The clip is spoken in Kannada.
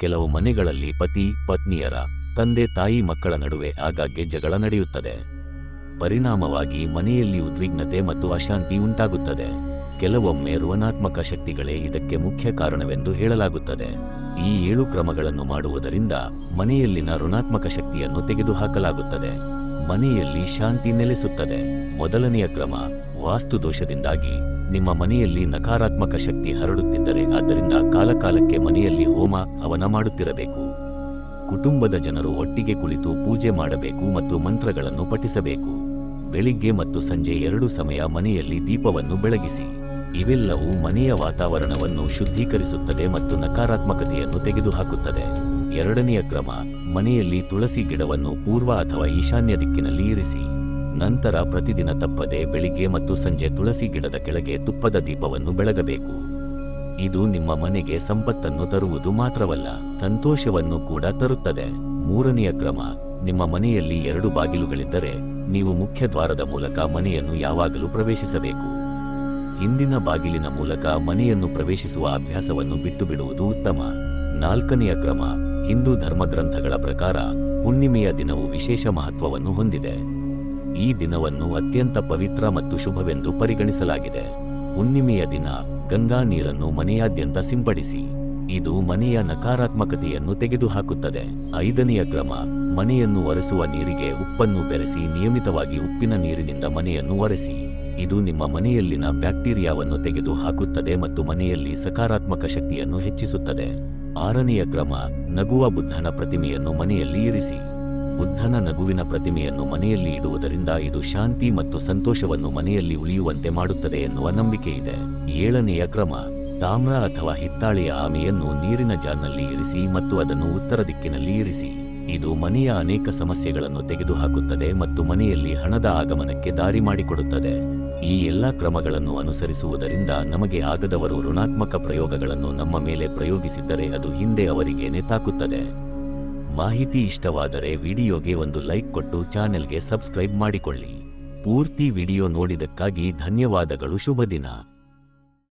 ಕೆಲವು ಮನೆಗಳಲ್ಲಿ ಪತಿ, ಪತ್ನಿಯರ, ತಂದೆ, ತಾಯಿ, ಮಕ್ಕಳ ನಡುವೆ ಆಗಾಗ್ಗೆ ಜಗಳ ನಡೆಯುತ್ತದೆ. ಪರಿಣಾಮವಾಗಿ ಮನೆಯಲ್ಲಿ ಉದ್ವಿಗ್ನತೆ ಮತ್ತು ಅಶಾಂತಿ ಉಂಟಾಗುತ್ತದೆ. ಕೆಲವೊಮ್ಮೆ ಋಣಾತ್ಮಕ ಶಕ್ತಿಗಳೇ ಇದಕ್ಕೆ ಮುಖ್ಯ ಕಾರಣವೆಂದು ಹೇಳಲಾಗುತ್ತದೆ. ಈ ಏಳು ಕ್ರಮಗಳನ್ನು ಮಾಡುವುದರಿಂದ ಮನೆಯಲ್ಲಿನ ಋಣಾತ್ಮಕ ಶಕ್ತಿಯನ್ನು ತೆಗೆದುಹಾಕಲಾಗುತ್ತದೆ. ಮನೆಯಲ್ಲಿ ಶಾಂತಿ ನೆಲೆಸುತ್ತದೆ. ಮೊದಲನೆಯ ಕ್ರಮ ವಾಸ್ತು ದೋಷದಿಂದಾಗಿ ನಿಮ್ಮ ಮನೆಯಲ್ಲಿ ನಕಾರಾತ್ಮಕ ಶಕ್ತಿ ಹರಡುತ್ತಿದ್ದರೆ ಆದ್ದರಿಂದ ಕಾಲಕಾಲಕ್ಕೆ ಮನೆಯಲ್ಲಿ ಹೋಮ, ಹವನ ಮಾಡುತ್ತಿರಬೇಕು. ಕುಟುಂಬದ ಜನರು ಒಟ್ಟಿಗೆ ಕುಳಿತು ಪೂಜೆ ಮಾಡಬೇಕು ಮತ್ತು ಮಂತ್ರಗಳನ್ನು ಪಠಿಸಬೇಕು. ಬೆಳಿಗ್ಗೆ ಮತ್ತು ಸಂಜೆ ಎರಡು ಸಮಯ ಮನೆಯಲ್ಲಿ ದೀಪವನ್ನು ಬೆಳಗಿಸಿ. ಇವೆಲ್ಲವೂ ಮನೆಯ ವಾತಾವರಣವನ್ನು ಶುದ್ಧೀಕರಿಸುತ್ತದೆ ಮತ್ತು ನಕಾರಾತ್ಮಕತೆಯನ್ನು ತೆಗೆದುಹಾಕುತ್ತದೆ. ಎರಡನೆಯ ಕ್ರಮ, ಮನೆಯಲ್ಲಿ ತುಳಸಿ ಗಿಡವನ್ನು ಪೂರ್ವ ಅಥವಾ ಈಶಾನ್ಯ ದಿಕ್ಕಿನಲ್ಲಿ ಇರಿಸಿ. ನಂತರ ಪ್ರತಿದಿನ ತಪ್ಪದೆ ಬೆಳಿಗ್ಗೆ ಮತ್ತು ಸಂಜೆ ತುಳಸಿ ಗಿಡದ ಕೆಳಗೆ ತುಪ್ಪದ ದೀಪವನ್ನು ಬೆಳಗಬೇಕು. ಇದು ನಿಮ್ಮ ಮನೆಗೆ ಸಂಪತ್ತನ್ನು ತರುವುದು ಮಾತ್ರವಲ್ಲ, ಸಂತೋಷವನ್ನು ಕೂಡ ತರುತ್ತದೆ. ಮೂರನೆಯ ಕ್ರಮ, ನಿಮ್ಮ ಮನೆಯಲ್ಲಿ ಎರಡು ಬಾಗಿಲುಗಳಿದ್ದರೆ ನೀವು ಮುಖ್ಯ ದ್ವಾರದ ಮೂಲಕ ಮನೆಯನ್ನು ಯಾವಾಗಲೂ ಪ್ರವೇಶಿಸಬೇಕು. ಹಿಂದಿನ ಬಾಗಿಲಿನ ಮೂಲಕ ಮನೆಯನ್ನು ಪ್ರವೇಶಿಸುವ ಅಭ್ಯಾಸವನ್ನು ಬಿಟ್ಟು ಬಿಡುವುದು ಉತ್ತಮ. ನಾಲ್ಕನೆಯ ಕ್ರಮ, ಹಿಂದೂ ಧರ್ಮಗ್ರಂಥಗಳ ಪ್ರಕಾರ ಹುಣ್ಣಿಮೆಯ ದಿನವು ವಿಶೇಷ ಮಹತ್ವವನ್ನು ಹೊಂದಿದೆ. ಈ ದಿನವನ್ನು ಅತ್ಯಂತ ಪವಿತ್ರ ಮತ್ತು ಶುಭವೆಂದು ಪರಿಗಣಿಸಲಾಗಿದೆ. ಹುಣ್ಣಿಮೆಯ ದಿನ ಗಂಗಾ ನೀರನ್ನು ಮನೆಯಾದ್ಯಂತ ಸಿಂಪಡಿಸಿ, ಇದು ಮನೆಯ ನಕಾರಾತ್ಮಕತೆಯನ್ನು ತೆಗೆದುಹಾಕುತ್ತದೆ. ಐದನೆಯ ಕ್ರಮ, ಮನೆಯನ್ನು ಒರೆಸುವ ನೀರಿಗೆ ಉಪ್ಪನ್ನು ಬೆರೆಸಿ ನಿಯಮಿತವಾಗಿ ಉಪ್ಪಿನ ನೀರಿನಿಂದ ಮನೆಯನ್ನು ಒರೆಸಿ. ಇದು ನಿಮ್ಮ ಮನೆಯಲ್ಲಿನ ಬ್ಯಾಕ್ಟೀರಿಯಾವನ್ನು ತೆಗೆದು ಹಾಕುತ್ತದೆ ಮತ್ತು ಮನೆಯಲ್ಲಿ ಸಕಾರಾತ್ಮಕ ಶಕ್ತಿಯನ್ನು ಹೆಚ್ಚಿಸುತ್ತದೆ. ಆರನೆಯ ಕ್ರಮ, ನಗುವ ಬುದ್ಧನ ಪ್ರತಿಮೆಯನ್ನು ಮನೆಯಲ್ಲಿ ಇರಿಸಿ. ಬುದ್ಧನ ನಗುವಿನ ಪ್ರತಿಮೆಯನ್ನು ಮನೆಯಲ್ಲಿ ಇಡುವುದರಿಂದ ಇದು ಶಾಂತಿ ಮತ್ತು ಸಂತೋಷವನ್ನು ಮನೆಯಲ್ಲಿ ಉಳಿಯುವಂತೆ ಮಾಡುತ್ತದೆ ಎನ್ನುವ ನಂಬಿಕೆ ಇದೆ. ಏಳನೆಯ ಕ್ರಮ, ತಾಮ್ರ ಅಥವಾ ಹಿತ್ತಾಳೆಯ ಆಮೆಯನ್ನು ನೀರಿನ ಜಾರ್ನಲ್ಲಿ ಇರಿಸಿ ಮತ್ತು ಅದನ್ನು ಉತ್ತರ ದಿಕ್ಕಿನಲ್ಲಿ ಇರಿಸಿ. ಇದು ಮನೆಯ ಅನೇಕ ಸಮಸ್ಯೆಗಳನ್ನು ತೆಗೆದುಹಾಕುತ್ತದೆ ಮತ್ತು ಮನೆಯಲ್ಲಿ ಹಣದ ಆಗಮನಕ್ಕೆ ದಾರಿ ಮಾಡಿಕೊಡುತ್ತದೆ. ಈ ಎಲ್ಲಾ ಕ್ರಮಗಳನ್ನು ಅನುಸರಿಸುವುದರಿಂದ ನಮಗೆ ಆಗದವರು ಋಣಾತ್ಮಕ ಪ್ರಯೋಗಗಳನ್ನು ನಮ್ಮ ಮೇಲೆ ಪ್ರಯೋಗಿಸಿದ್ದರೆ ಅದು ಹಿಂದೆ ಅವರಿಗೆ ನೆತಾಕುತ್ತದೆ ಮಾಹಿತಿ ಇಷ್ಟವಾದರೆ ವಿಡಿಯೋಗೆ ಒಂದು ಲೈಕ್ ಕೊಟ್ಟು ಚಾನೆಲ್ಗೆ ಸಬ್ಸ್ಕ್ರೈಬ್ ಮಾಡಿಕೊಳ್ಳಿ. ಪೂರ್ತಿ ವಿಡಿಯೋ ನೋಡಿದಕ್ಕಾಗಿ ಧನ್ಯವಾದಗಳು ಶುಭ ದಿನ